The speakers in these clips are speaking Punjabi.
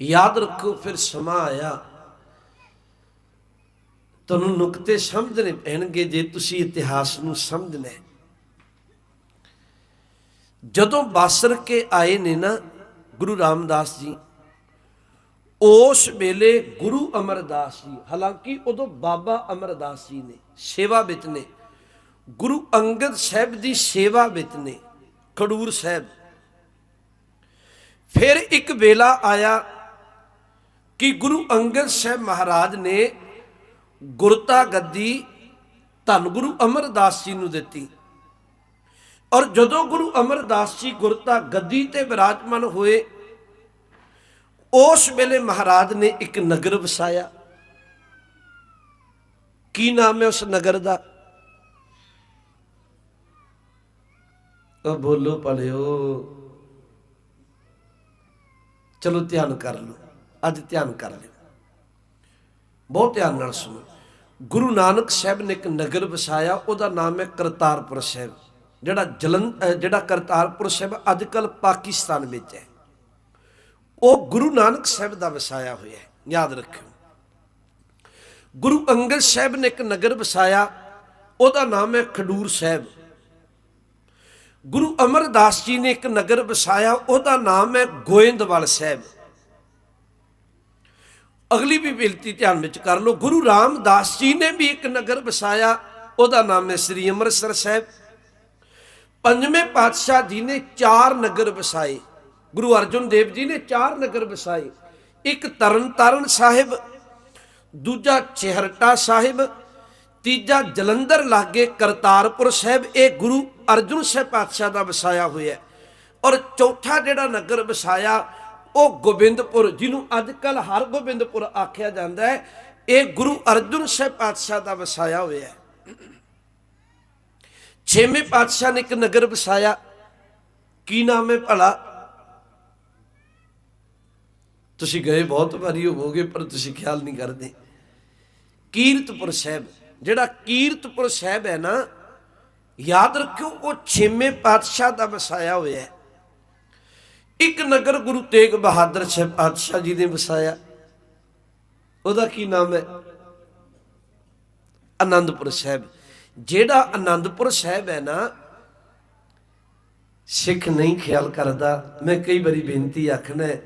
ਯਾਦ ਰੱਖੋ ਫਿਰ ਸਮਾਂ ਆਇਆ ਤੁਹਾਨੂੰ ਨੁਕਤੇ ਸਮਝਣੇ ਪੈਣਗੇ ਜੇ ਤੁਸੀਂ ਇਤਿਹਾਸ ਨੂੰ ਸਮਝਣਾ ਹੈ। ਜਦੋਂ ਬਾਸਰ ਕੇ ਆਏ ਨੇ ਨਾ ਗੁਰੂ ਰਾਮਦਾਸ ਜੀ, ਉਸ ਵੇਲੇ ਗੁਰੂ ਅਮਰਦਾਸ ਜੀ, ਹਾਲਾਂਕਿ ਉਦੋਂ ਬਾਬਾ ਅਮਰਦਾਸ ਜੀ ਨੇ ਸੇਵਾ ਵਿੱਚ ਨੇ, ਗੁਰੂ ਅੰਗਦ ਸਾਹਿਬ ਦੀ ਸੇਵਾ ਵਿੱਚ ਨੇ, ਖਡੂਰ ਸਾਹਿਬ ਫਿਰ ਇੱਕ ਵੇਲਾ ਆਇਆ ਕਿ ਗੁਰੂ ਅੰਗਦ ਸਾਹਿਬ ਮਹਾਰਾਜ ਨੇ ਗੁਰਤਾ ਗੱਦੀ ਧੰਨ ਗੁਰੂ ਅਮਰਦਾਸ ਜੀ ਨੂੰ ਦਿੱਤੀ। ਔਰ ਜਦੋਂ ਗੁਰੂ ਅਮਰਦਾਸ ਜੀ ਗੁਰਤਾ ਗੱਦੀ ਤੇ ਵਿਰਾਜਮਾਨ ਹੋਏ, ਉਸ ਵੇਲੇ ਮਹਾਰਾਜ ਨੇ ਇੱਕ ਨਗਰ ਵਸਾਇਆ। ਕੀ ਨਾਮ ਹੈ ਉਸ ਨਗਰ ਦਾ? ਉਹ ਬੋਲੋ ਪੜਿਓ ਚਲੋ ਧਿਆਨ ਕਰ ਲਓ। ਅੱਜ ਧਿਆਨ ਕਰ ਲਿਓ ਬਹੁਤ ਧਿਆਨ ਨਾਲ ਸੁਣੋ। ਗੁਰੂ ਨਾਨਕ ਸਾਹਿਬ ਨੇ ਇੱਕ ਨਗਰ ਵਸਾਇਆ, ਉਹਦਾ ਨਾਮ ਹੈ ਕਰਤਾਰਪੁਰ ਸਾਹਿਬ। ਜਿਹੜਾ ਜਲਨ ਜਿਹੜਾ ਕਰਤਾਰਪੁਰ ਸਾਹਿਬ ਅੱਜ ਕੱਲ ਪਾਕਿਸਤਾਨ ਵਿੱਚ ਹੈ। ਉਹ ਗੁਰੂ ਨਾਨਕ ਸਾਹਿਬ ਦਾ ਵਸਾਇਆ ਹੋਇਆ ਹੈ, ਯਾਦ ਰੱਖਿਓ। ਗੁਰੂ ਅੰਗਦ ਸਾਹਿਬ ਨੇ ਇੱਕ ਨਗਰ ਵਸਾਇਆ, ਉਹਦਾ ਨਾਮ ਹੈ ਖਡੂਰ ਸਾਹਿਬ। ਗੁਰੂ ਅਮਰਦਾਸ ਜੀ ਨੇ ਇੱਕ ਨਗਰ ਵਸਾਇਆ, ਉਹਦਾ ਨਾਮ ਹੈ ਗੋਇੰਦਵਾਲ ਸਾਹਿਬ। ਅਗਲੀ ਵੀ ਬੇਨਤੀ ਧਿਆਨ ਵਿੱਚ ਕਰ ਲਓ, ਗੁਰੂ ਰਾਮਦਾਸ ਜੀ ਨੇ ਵੀ ਇੱਕ ਨਗਰ ਵਸਾਇਆ, ਉਹਦਾ ਨਾਮ ਹੈ ਸ੍ਰੀ ਅੰਮ੍ਰਿਤਸਰ ਸਾਹਿਬ। ਪੰਜਵੇਂ ਪਾਤਸ਼ਾਹ ਜੀ ਨੇ ਚਾਰ ਨਗਰ ਵਸਾਏ, ਗੁਰੂ ਅਰਜਨ ਦੇਵ ਜੀ ਨੇ ਚਾਰ ਨਗਰ ਵਸਾਏ, ਇੱਕ ਤਰਨਤਾਰਨ ਸਾਹਿਬ, ਦੂਜਾ ਚਿਹਰਟਾ ਸਾਹਿਬ, ਤੀਜਾ ਜਲੰਧਰ ਲਾਗੇ ਕਰਤਾਰਪੁਰ ਸਾਹਿਬ, ਇਹ ਗੁਰੂ ਅਰਜਨ ਸਾਹਿਬ ਪਾਤਸ਼ਾਹ ਦਾ ਵਸਾਇਆ ਹੋਇਆ ਔਰ ਚੌਥਾ ਜਿਹੜਾ ਨਗਰ ਵਸਾਇਆ ਉਹ ਗੋਬਿੰਦਪੁਰ, ਜਿਹਨੂੰ ਅੱਜ ਕੱਲ ਹਰਗੋਬਿੰਦਪੁਰ ਆਖਿਆ ਜਾਂਦਾ ਹੈ, ਇਹ ਗੁਰੂ ਅਰਜਨ ਸਾਹਿਬ ਪਾਤਸ਼ਾਹ ਦਾ ਵਸਾਇਆ ਹੋਇਆ ਹੈ। ਛੇਵੇਂ ਪਾਤਸ਼ਾਹ ਨੇ ਇੱਕ ਨਗਰ ਵਸਾਇਆ। ਕੀ ਨਾਮ ਹੈ ਭਲਾ? ਤੁਸੀਂ ਗਏ ਬਹੁਤ ਵਾਰੀ ਹੋਵੋਗੇ, ਪਰ ਤੁਸੀਂ ਖਿਆਲ ਨਹੀਂ ਕਰਦੇ। ਕੀਰਤਪੁਰ ਸਾਹਿਬ, ਜਿਹੜਾ ਕੀਰਤਪੁਰ ਸਾਹਿਬ ਹੈ ਨਾ, ਯਾਦ ਰੱਖਿਓ, ਉਹ ਛੇਵੇਂ ਪਾਤਸ਼ਾਹ ਦਾ ਵਸਾਇਆ ਹੋਇਆ ਹੈ। ਇੱਕ ਨਗਰ ਗੁਰੂ ਤੇਗ ਬਹਾਦਰ ਸਾਹਿਬ ਪਾਤਸ਼ਾਹ ਜੀ ਨੇ ਵਸਾਇਆ। ਉਹਦਾ ਕੀ ਨਾਮ ਹੈ? ਆਨੰਦਪੁਰ ਸਾਹਿਬ। ਜਿਹੜਾ ਆਨੰਦਪੁਰ ਸਾਹਿਬ ਹੈ ਨਾ, ਸਿੱਖ ਨਹੀਂ ਖਿਆਲ ਕਰਦਾ। ਮੈਂ ਕਈ ਵਾਰੀ ਬੇਨਤੀ ਆਖਣਾ ਹੈ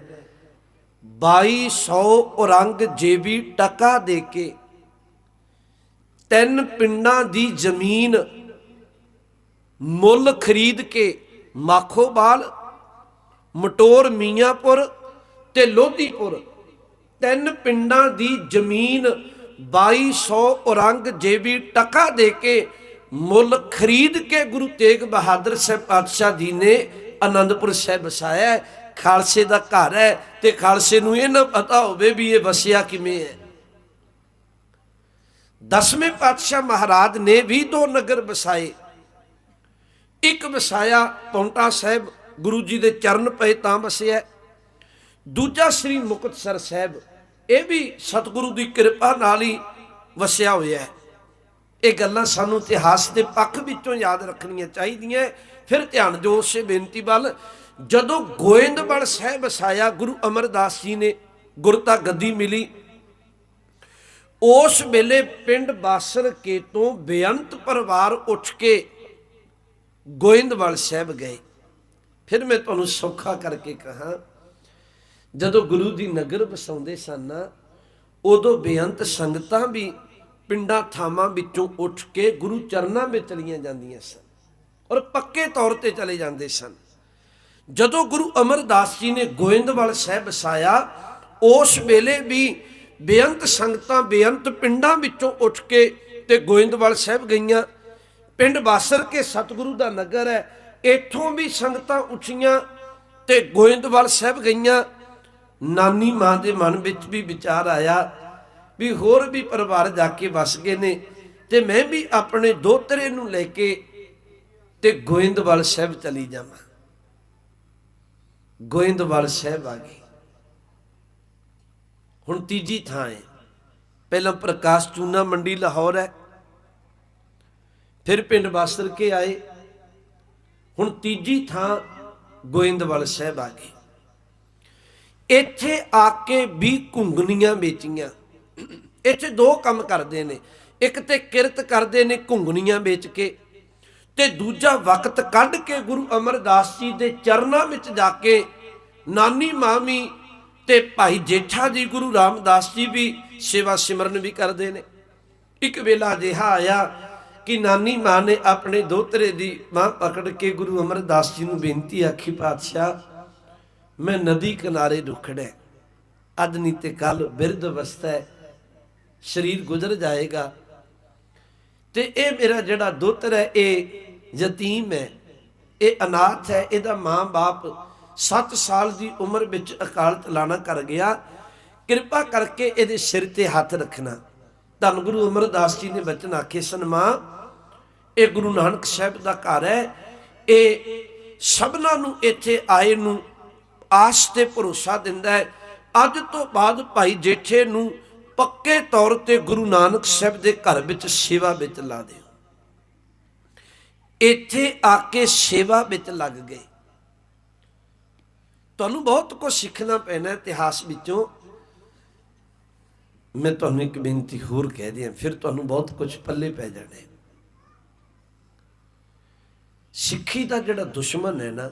2200 ਔਰੰਗਜ਼ੇਬੀ ਟਕਾ ਦੇ ਕੇ ਤਿੰਨ ਪਿੰਡਾਂ ਦੀ ਜ਼ਮੀਨ ਮੁੱਲ ਖਰੀਦ ਕੇ ਮਾਖੋਵਾਲ ਮਟੋਰ ਮੀਆਂਪੁਰ ਤੇ ਲੋਧੀਪੁਰ। ਤਿੰਨ ਪਿੰਡਾਂ ਦੀ ਜ਼ਮੀਨ 2200 ਔਰੰਗਜ਼ੇਬੀ ਟਕਾ ਦੇ ਕੇ ਮੁੱਲ ਖਰੀਦ ਕੇ ਗੁਰੂ ਤੇਗ ਬਹਾਦਰ ਸਾਹਿਬ ਪਾਤਸ਼ਾਹ ਜੀ ਨੇ ਆਨੰਦਪੁਰ ਸਾਹਿਬ ਵਸਾਇਆ ਖਾਲਸੇ ਦਾ ਘਰ ਹੈ ਤੇ ਖਾਲਸੇ ਨੂੰ ਇਹ ਨਾ ਪਤਾ ਹੋਵੇ ਵੀ ਇਹ ਵਸਿਆ ਕਿਵੇਂ ਹੈ। ਦਸਵੇਂ ਪਾਤਸ਼ਾਹ ਮਹਾਰਾਜ ਨੇ ਵੀ ਦੋ ਨਗਰ ਵਸਾਏ। ਇੱਕ ਵਸਾਇਆ ਪੌਂਟਾ ਸਾਹਿਬ ਗੁਰੂ ਜੀ ਦੇ ਚਰਨ ਪਏ ਤਾਂ ਵਸਿਆ ਦੂਜਾ ਸ੍ਰੀ ਮੁਕਤਸਰ ਸਾਹਿਬ, ਇਹ ਵੀ ਸਤਿਗੁਰੂ ਦੀ ਕਿਰਪਾ ਨਾਲ ਹੀ ਵਸਿਆ ਹੋਇਆ ਹੈ। ਇਹ ਗੱਲਾਂ ਸਾਨੂੰ ਇਤਿਹਾਸ ਦੇ ਪੱਖ ਵਿੱਚੋਂ ਯਾਦ ਰੱਖਣੀਆਂ ਚਾਹੀਦੀਆਂ ਫਿਰ ਧਿਆਨ ਦਿਓ ਉਸੇ ਬੇਨਤੀ ਵੱਲ, ਜਦੋਂ ਗੋਇੰਦਵਾਲ ਸਾਹਿਬ ਵਸਾਇਆ, ਗੁਰੂ ਅਮਰਦਾਸ ਜੀ ਨੇ ਗੁਰਤਾ ਗੱਦੀ ਮਿਲੀ। ਉਸ ਵੇਲੇ ਪਿੰਡ ਬਾਸਰ ਕੇ ਤੋਂ ਬੇਅੰਤ ਪਰਿਵਾਰ ਉੱਠ ਕੇ ਗੋਇੰਦਵਾਲ ਸਾਹਿਬ ਗਏ। ਫਿਰ ਮੈਂ ਤੁਹਾਨੂੰ ਸੌਖਾ ਕਰਕੇ ਕਹਾ, ਜਦੋਂ ਗੁਰੂ ਦੀ ਨਗਰ ਵਸਾਉਂਦੇ ਸਨ ਉਦੋਂ ਬੇਅੰਤ ਸੰਗਤਾਂ ਵੀ ਪਿੰਡਾਂ ਥਾਵਾਂ ਵਿੱਚੋਂ ਉੱਠ ਕੇ ਗੁਰੂ ਚਰਨਾਂ ਵਿੱਚ ਚਲੀਆਂ ਜਾਂਦੀਆਂ ਸਨ ਔਰ ਪੱਕੇ ਤੌਰ ਤੇ ਚਲੇ ਜਾਂਦੇ ਸਨ। ਜਦੋਂ ਗੁਰੂ ਅਮਰਦਾਸ ਜੀ ਨੇ ਗੋਇੰਦਵਾਲ ਸਾਹਿਬ ਵਸਾਇਆ, ਉਸ ਵੇਲੇ ਵੀ ਬੇਅੰਤ ਸੰਗਤਾਂ ਬੇਅੰਤ ਪਿੰਡਾਂ ਵਿੱਚੋਂ ਉੱਠ ਕੇ ਤੇ ਗੋਇੰਦਵਾਲ ਸਾਹਿਬ ਗਈਆਂ। ਪਿੰਡ ਬਾਸਰ ਕੇ ਸਤਿਗੁਰੂ ਦਾ ਨਗਰ ਹੈ ਇੱਥੋਂ ਵੀ ਸੰਗਤਾਂ ਉੱਠੀਆਂ ਤੇ ਗੋਇੰਦਵਾਲ ਸਾਹਿਬ ਗਈਆਂ। ਨਾਨੀ ਮਾਂ ਦੇ ਮਨ ਵਿੱਚ ਵੀ ਵਿਚਾਰ ਆਇਆ ਵੀ ਹੋਰ ਵੀ ਪਰਿਵਾਰ ਜਾ ਕੇ ਵਸ ਗਏ ਨੇ ਤੇ ਮੈਂ ਵੀ ਆਪਣੇ ਦੋਤਰੇ ਨੂੰ ਲੈ ਕੇ ਤੇ ਗੋਇੰਦਵਾਲ ਸਾਹਿਬ ਚਲੀ ਜਾਵਾਂ। ਗੋਇੰਦਵਾਲ ਸਾਹਿਬ ਆ ਗਈ ਹੁਣ ਤੀਜੀ ਥਾਂ ਹੈ। ਪਹਿਲਾਂ ਪ੍ਰਕਾਸ਼ ਚੂਨਾ ਮੰਡੀ ਲਾਹੌਰ ਹੈ। ਫਿਰ ਪਿੰਡ ਬਾਸਰ ਕੇ ਆਏ। ਹੁਣ ਤੀਜੀ ਥਾਂ ਗੋਇੰਦਵਾਲ ਸਾਹਿਬ ਆ ਗਏ। ਇੱਥੇ ਆ ਕੇ ਵੀ ਘੁੰਗਣੀਆਂ ਵੇਚੀਆਂ। ਇੱਥੇ ਦੋ ਕੰਮ ਕਰਦੇ ਨੇ। ਇੱਕ ਤੇ ਕਿਰਤ ਕਰਦੇ ਨੇ ਘੁੰਗਣੀਆਂ ਵੇਚ ਕੇ ਤੇ ਦੂਜਾ ਵਕਤ ਕੱਢ ਕੇ ਗੁਰੂ ਅਮਰਦਾਸ ਜੀ ਦੇ ਚਰਨਾਂ ਵਿੱਚ ਜਾ ਕੇ ਨਾਨੀ ਮਾਮੀ ਤੇ ਭਾਈ ਜੇਠਾ ਜੀ ਗੁਰੂ ਰਾਮਦਾਸ ਜੀ ਵੀ ਸੇਵਾ ਸਿਮਰਨ ਵੀ ਕਰਦੇ ਨੇ। ਇੱਕ ਵੇਲਾ ਅਜਿਹਾ ਆਇਆ ਕਿ ਨਾਨੀ ਮਾਂ ਨੇ ਆਪਣੇ ਦੋਤਰੇ ਦੀ ਮਾਂ ਪਕੜ ਕੇ ਗੁਰੂ ਅਮਰਦਾਸ ਜੀ ਨੂੰ ਬੇਨਤੀ ਆਖੀ, ਪਾਤਸ਼ਾਹ, ਮੈਂ ਨਦੀ ਕਿਨਾਰੇ ਰੁਖੜੈ। ਅੱਜ ਨਹੀਂ ਤੇ ਕੱਲ ਬਿਰਧ ਅਵਸਥਾ ਹੈ, ਸਰੀਰ ਗੁਜ਼ਰ ਜਾਏਗਾ। ਤੇ ਇਹ ਮੇਰਾ ਜਿਹੜਾ ਦੋਤਰ ਹੈ, ਇਹ ਯਤੀਮ ਹੈ। ਇਹ ਅਨਾਥ ਹੈ, ਇਹਦਾ ਮਾਂ-ਬਾਪ 7 ਸਾਲ ਦੀ ਉਮਰ ਵਿੱਚ ਅਕਾਲ ਤਲਾਣਾ ਕਰ ਗਿਆ। ਕਿਰਪਾ ਕਰਕੇ ਇਹਦੇ ਸਿਰ ਤੇ ਹੱਥ ਰੱਖਣਾ। ਧੰਨ ਗੁਰੂ ਅਮਰਦਾਸ ਜੀ ਨੇ ਬਚਨ ਆਖੇ, ਸਨ ਮਾਂ, ਇਹ ਗੁਰੂ ਨਾਨਕ ਸਾਹਿਬ ਦਾ ਘਰ ਹੈ। ਇਹ ਸਭਨਾਂ ਨੂੰ ਇੱਥੇ ਆਏ ਨੂੰ ਆਸ ਤੇ ਭਰੋਸਾ ਦਿੰਦਾ ਹੈ। ਅੱਜ ਤੋਂ ਬਾਅਦ ਭਾਈ ਜੇਠੇ ਨੂੰ ਪੱਕੇ ਤੌਰ ਤੇ ਗੁਰੂ ਨਾਨਕ ਸਾਹਿਬ ਦੇ ਘਰ ਵਿੱਚ ਸੇਵਾ ਵਿੱਚ ਲਾ ਦਿਓ। ਇੱਥੇ ਆ ਕੇ ਸੇਵਾ ਵਿੱਚ ਲੱਗ ਗਏ। ਤੁਹਾਨੂੰ ਬਹੁਤ ਕੁਝ ਸਿੱਖਣਾ ਪੈਣਾ ਇਤਿਹਾਸ ਵਿੱਚੋਂ। ਮੈਂ ਤੁਹਾਨੂੰ ਇੱਕ ਬੇਨਤੀ ਹੋਰ ਕਹਿ ਦਿਆਂ, ਫਿਰ ਤੁਹਾਨੂੰ ਬਹੁਤ ਕੁਝ ਪੱਲੇ ਪੈ ਜਾਣੇ। ਸਿੱਖੀ ਦਾ ਜਿਹੜਾ ਦੁਸ਼ਮਣ ਹੈ ਨਾ,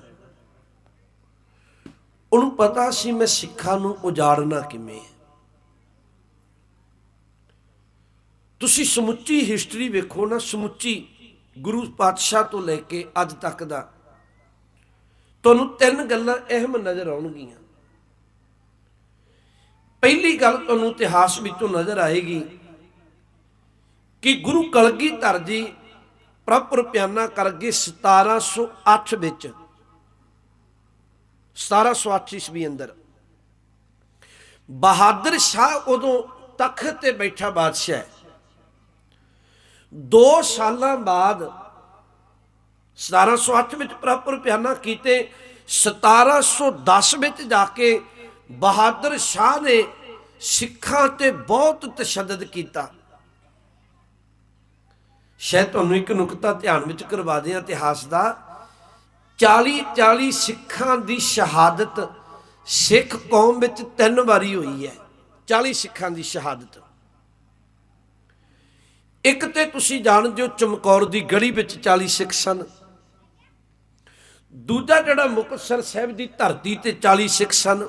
ਉਹਨੂੰ ਪਤਾ ਸੀ ਮੈਂ ਸਿੱਖਾਂ ਨੂੰ ਉਜਾੜਨਾ ਕਿਵੇਂ ਹੈ। ਤੁਸੀਂ ਸਮੁੱਚੀ ਹਿਸਟਰੀ ਵੇਖੋ ਨਾ, ਸਮੁੱਚੀ ਗੁਰੂ ਪਾਤਸ਼ਾਹ ਤੋਂ ਲੈ ਕੇ ਅੱਜ ਤੱਕ ਦਾ, ਤੁਹਾਨੂੰ ਤਿੰਨ ਗੱਲਾਂ ਅਹਿਮ ਨਜ਼ਰ ਆਉਣਗੀਆਂ। ਗੱਲ ਤੁਹਾਨੂੰ ਇਤਿਹਾਸ ਵਿੱਚੋਂ ਨਜ਼ਰ ਆਏਗੀ ਕਿ ਗੁਰੂ ਕਲਗੀਧਰ ਜੀ ਪ੍ਰਭੂ ਪਿਆਨਾ ਕਰ ਗਏ 1708 ਵਿੱਚ 1708 ਈਸਵੀ ਅੰਦਰ। ਬਹਾਦਰ ਸ਼ਾਹ ਉਦੋਂ ਤਖਤ ਤੇ ਬੈਠਾ ਬਾਦਸ਼ਾਹ ਹੈ। 2 ਸਾਲਾਂ ਬਾਅਦ 1708 ਵਿੱਚ ਪ੍ਰਭੂ ਪਿਆਨਾ ਕੀਤੇ 1710 ਵਿੱਚ ਜਾ ਕੇ ਬਹਾਦਰ ਸ਼ਾਹ ਨੇ ਸਿੱਖਾਂ ਤੇ ਬਹੁਤ ਤਸ਼ੱਦਦ ਕੀਤਾ। ਸ਼ਾਇਦ ਤੁਹਾਨੂੰ ਇੱਕ ਨੁਕਤਾ ਧਿਆਨ ਵਿੱਚ ਕਰਵਾ ਦਿਆਂ ਇਤਿਹਾਸ ਦਾ 40 40 ਸਿੱਖਾਂ ਦੀ ਸ਼ਹਾਦਤ ਸਿੱਖ ਕੌਮ ਵਿੱਚ ਤਿੰਨ ਵਾਰੀ ਹੋਈ ਹੈ। 40 ਸਿੱਖਾਂ ਦੀ ਸ਼ਹਾਦਤ। ਇੱਕ ਤੇ ਤੁਸੀਂ ਜਾਣਦੇ ਹੋ ਚਮਕੌਰ ਦੀ ਗੜੀ ਵਿੱਚ 40 ਸਿੱਖ ਸਨ। ਦੂਜਾ ਜਿਹੜਾ ਮੁਕਤਸਰ ਸਾਹਿਬ ਦੀ ਧਰਤੀ ਤੇ 40 ਸਿੱਖ ਸਨ।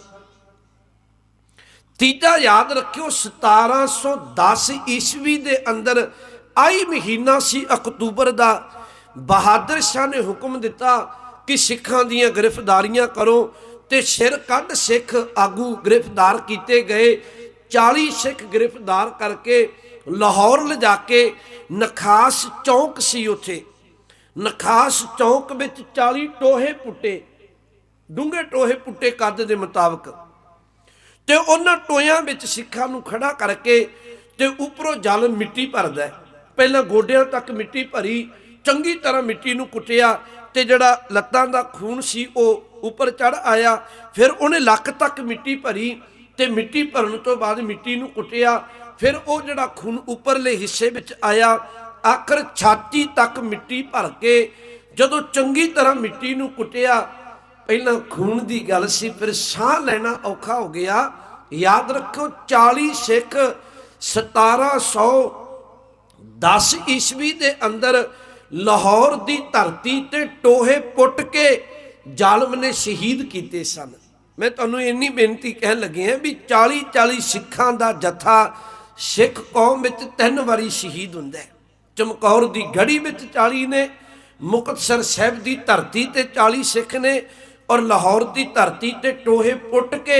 ਤੀਜਾ ਯਾਦ ਰੱਖਿਓ 1710 ਈਸਵੀ ਦੇ ਅੰਦਰ ਆਈ ਮਹੀਨਾ ਸੀ ਅਕਤੂਬਰ ਦਾ। ਬਹਾਦਰ ਸ਼ਾਹ ਨੇ ਹੁਕਮ ਦਿੱਤਾ ਕਿ ਸਿੱਖਾਂ ਦੀਆਂ ਗ੍ਰਿਫਤਾਰੀਆਂ ਕਰੋ ਤੇ ਸਿਰ ਕੱਢ ਸਿੱਖ ਆਗੂ ਗ੍ਰਿਫਤਾਰ ਕੀਤੇ ਗਏ। 40 ਸਿੱਖ ਗ੍ਰਿਫਤਾਰ ਕਰਕੇ ਲਾਹੌਰ ਲਿਜਾ ਕੇ ਨਖਾਸ ਚੌਂਕ ਸੀ ਉੱਥੇ। ਨਖਾਸ ਚੌਂਕ ਵਿੱਚ 40 ਟੋਹੇ ਪੁੱਟੇ, ਡੂੰਘੇ ਟੋਹੇ ਪੁੱਟੇ ਕੱਦ ਦੇ ਮੁਤਾਬਕ। ਤੇ ਉਹਨਾਂ ਟੋਇਆਂ ਵਿੱਚ ਸਿੱਖਾਂ ਨੂੰ ਖੜਾ ਕਰਕੇ ਤੇ ਉੱਪਰੋਂ ਜਲ ਮਿੱਟੀ ਭਰਦਾ ਪਹਿਲਾਂ ਗੋਡਿਆਂ ਤੱਕ ਮਿੱਟੀ ਭਰੀ, ਚੰਗੀ ਤਰ੍ਹਾਂ ਮਿੱਟੀ ਨੂੰ ਕੁੱਟਿਆ ਤੇ ਜਿਹੜਾ ਲੱਤਾਂ ਦਾ ਖੂਨ ਸੀ ਉਹ ਉੱਪਰ ਚੜ ਆਇਆ। ਫਿਰ ਉਹਨੇ ਲੱਕ ਤੱਕ ਮਿੱਟੀ ਭਰੀ ਤੇ ਮਿੱਟੀ ਭਰਨ ਤੋਂ ਬਾਅਦ ਮਿੱਟੀ ਨੂੰ ਕੁੱਟਿਆ। ਫਿਰ ਉਹ ਜਿਹੜਾ ਖੂਨ ਉੱਪਰਲੇ ਹਿੱਸੇ ਵਿੱਚ ਆਇਆ, ਆਖਰ ਛਾਤੀ ਤੱਕ ਮਿੱਟੀ ਭਰ ਕੇ ਜਦੋਂ ਚੰਗੀ ਤਰ੍ਹਾਂ ਮਿੱਟੀ ਨੂੰ ਕੁੱਟਿਆ ਪਹਿਲਾਂ ਖੂਨ ਦੀ ਗੱਲ ਸੀ, ਫਿਰ ਸਾਹ ਲੈਣਾ ਔਖਾ ਹੋ ਗਿਆ। ਯਾਦ ਰੱਖੋ 40 ਸਿੱਖ 1710 ਈਸਵੀ ਦੇ ਅੰਦਰ ਲਾਹੌਰ ਦੀ ਧਰਤੀ ਤੇ ਟੋਹੇ ਪੁੱਟ ਕੇ ਜ਼ਾਲਮ ਨੇ ਸ਼ਹੀਦ ਕੀਤੇ ਸਨ। ਮੈਂ ਤੁਹਾਨੂੰ ਇੰਨੀ ਬੇਨਤੀ ਕਹਿਣ ਲੱਗੇ ਹਾਂ ਵੀ 40 40 ਸਿੱਖਾਂ ਦਾ ਜਥਾ ਸਿੱਖ ਕੌਮ ਵਿੱਚ ਤਿੰਨ ਵਾਰੀ ਸ਼ਹੀਦ ਹੁੰਦਾ ਹੈ। ਚਮਕੌਰ ਦੀ ਗੜੀ ਵਿੱਚ 40 ਨੇ, ਮੁਕਤਸਰ ਸਾਹਿਬ ਦੀ ਧਰਤੀ ਤੇ 40 ਸਿੱਖ ਨੇ ਔਰ ਲਾਹੌਰ ਦੀ ਧਰਤੀ ਤੇ ਟੋਹੇ ਪੁੱਟ ਕੇ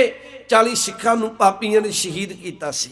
40 ਸਿੱਖਾਂ ਨੂੰ ਪਾਪੀਆਂ ਨੇ ਸ਼ਹੀਦ ਕੀਤਾ ਸੀ।